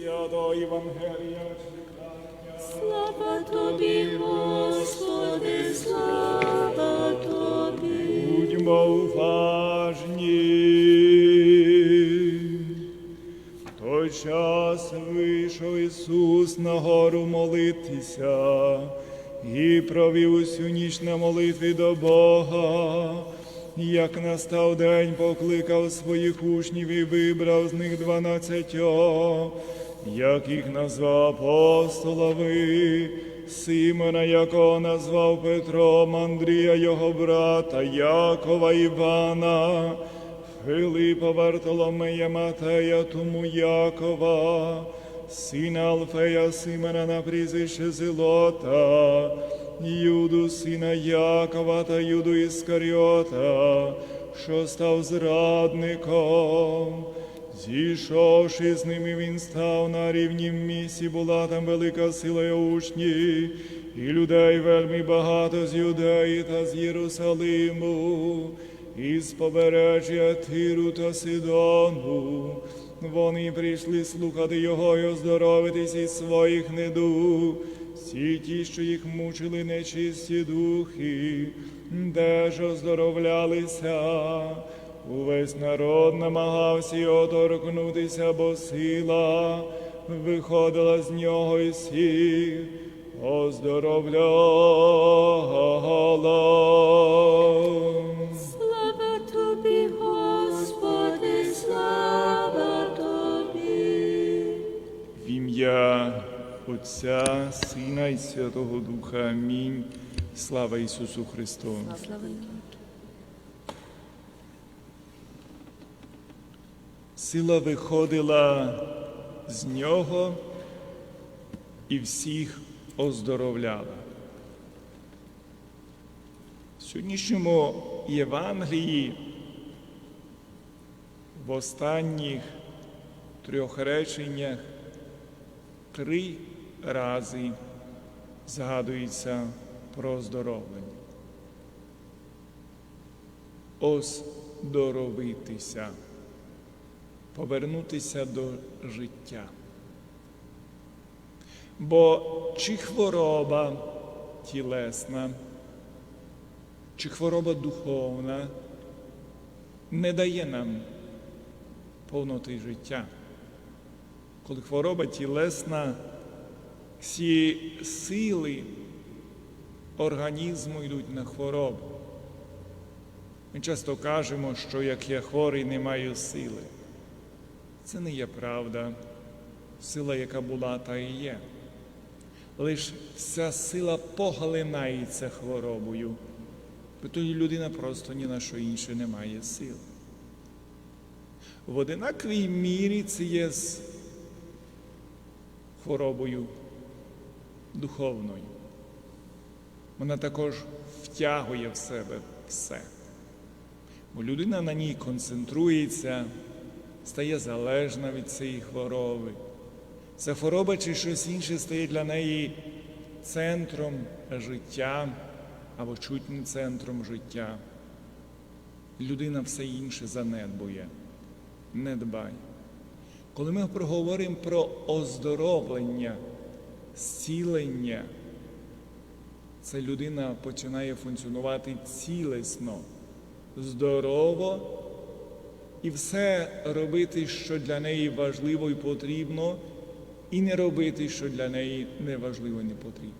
Свято Євангелія читання. Слава тобі, Господи, слава тобі. Будьмо уважні. В той час вийшов Ісус на гору молитися і провів усю ніч на молитві до Бога. Як настав день, покликав своїх учнів і вибрав з них дванадцятьох, як їх назвав апостолами, Симона, якого назвав Петром, Андрія, його брата, Якова Івана, Филипа Вартоломея Матея, тому Якова, сина Алфея Симона на прізвище Зелота, Юду, сина Якова та Юду Іскаріота, що став зрадником. Зійшовши з ними, він став на рівні місці, була там велика сила й учні, і людей вельми багато з Юдеї та з Єрусалиму, і з побережжя Тиру та Сидону. Вони прийшли слухати його і оздоровитись із своїх недуг. Всі ті, що їх мучили нечисті духи, де ж оздоровлялися. Увесь народ намагався його торкнутися, бо сила виходила з нього і всіх оздоровляла. Слава тобі, Господи, слава тобі. В ім'я Отця, Сина і Святого Духа. Амінь. Слава Ісусу Христу. Слава Сила виходила з нього і всіх оздоровляла. В сьогоднішньому Євангелії в останніх трьох реченнях три рази згадується про оздоровлення. Оздоровитися повернутися до життя. Бо чи хвороба тілесна, чи хвороба духовна не дає нам повноти життя. Коли хвороба тілесна, всі сили організму йдуть на хворобу. Ми часто кажемо, що як я хворий, не маю сили. Це не є правда. Сила, яка була, та і є. Лиш вся сила поглинається хворобою, бо тоді людина просто ні на що інше не має сил. В одинаковій мірі це є з хворобою духовною. Вона також втягує в себе все. Бо людина на ній концентрується стає залежна від цієї хвороби. Ця хвороба чи щось інше стає для неї центром життя або чуть не центром життя. Людина все інше занедбує, не дбає. Коли ми проговоримо про оздоровлення, зцілення, це людина починає функціонувати цілесно, здорово і все робити, що для неї важливо і потрібно, і не робити, що для неї не важливо і не потрібно.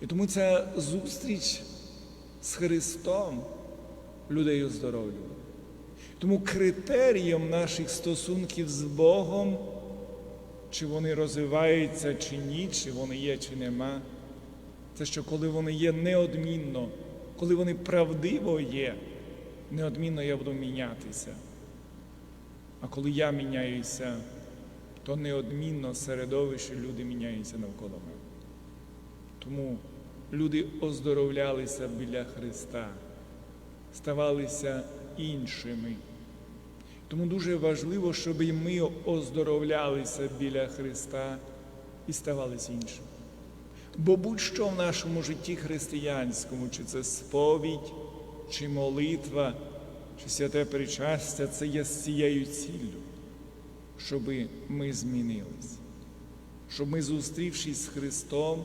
І тому ця зустріч з Христом людей оздоровлює. Тому критерієм наших стосунків з Богом, чи вони розвиваються, чи ні, чи вони є, чи нема, це що коли вони є неодмінно, коли вони правдиво є неодмінно я буду мінятися. А коли я міняюся, то неодмінно середовище люди міняються навколо мене. Тому люди оздоровлялися біля Христа, ставалися іншими. Тому дуже важливо, щоб і ми оздоровлялися біля Христа і ставалися іншими. Бо будь-що в нашому житті християнському, чи це сповідь, чи молитва, чи святе причастя це є з цією ціллю. щоб ми змінились, щоб ми, зустрівшись з Христом,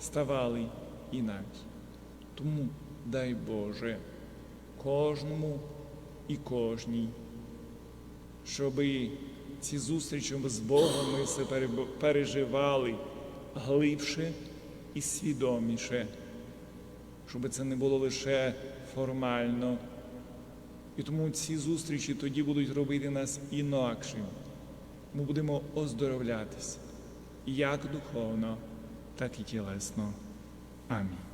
ставали інакше. Тому дай Боже кожному і кожній, щоб ці зустрічі з Богом ми все переживали глибше і свідоміше, щоб це не було лише формально. І тому ці зустрічі тоді будуть робити нас інакшим. Ми будемо оздоровлятися як духовно, так і тілесно. Амінь.